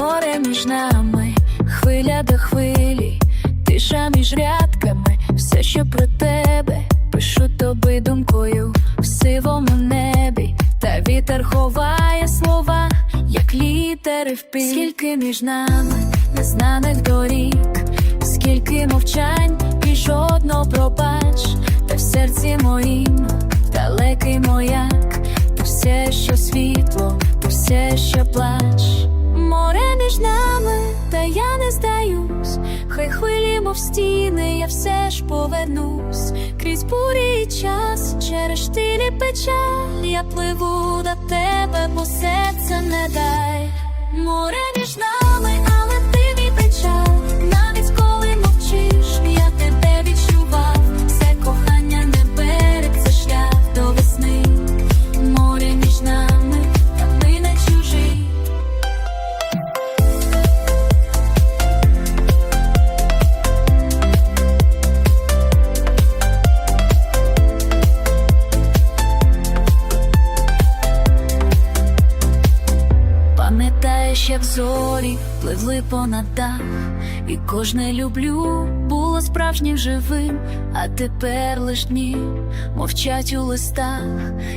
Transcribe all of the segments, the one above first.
море між нами, хвиля до хвилі, тиша між рядками, все, що про тебе, пишу тобі думкою в сивому небі, та вітер ховає слова, як літери в піль. Скільки між нами незнаних доріг, скільки мовчань і жодно пробач, та в серці моїм далекий мояк, ти все, що світло, ти все, що плач. Мов стіни, я все ж повернусь. Крізь бурі час, через штилі печаль, я пливу до тебе, бо серце не дай. Море між нами, як зорі пливли понад дах, і кожне люблю було справжнім живим, а тепер лиш дні мовчать у листах,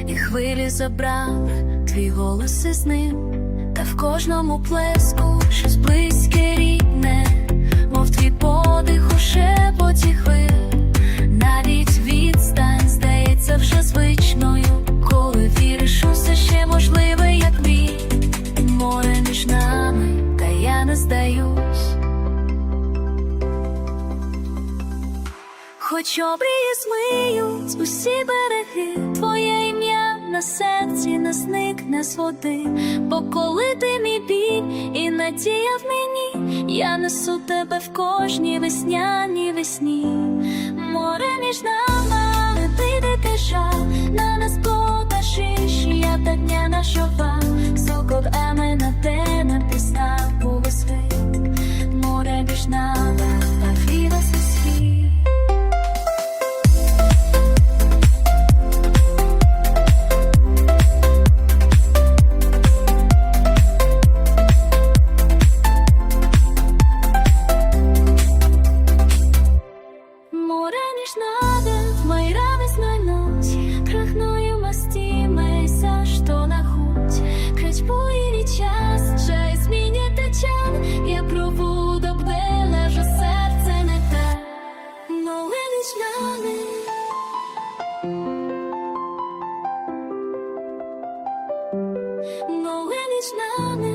і хвилі забрав твій голос із ним, та в кожному плеску Хоч обрії змиють усі береги, твоє ім'я на серці не зникне з води, бо коли ти мій біль і надія в мені, я несу тебе в кожній весняній весні, море між нами, не дийде жаль, на нас поташиш, я та дня нашого, Море між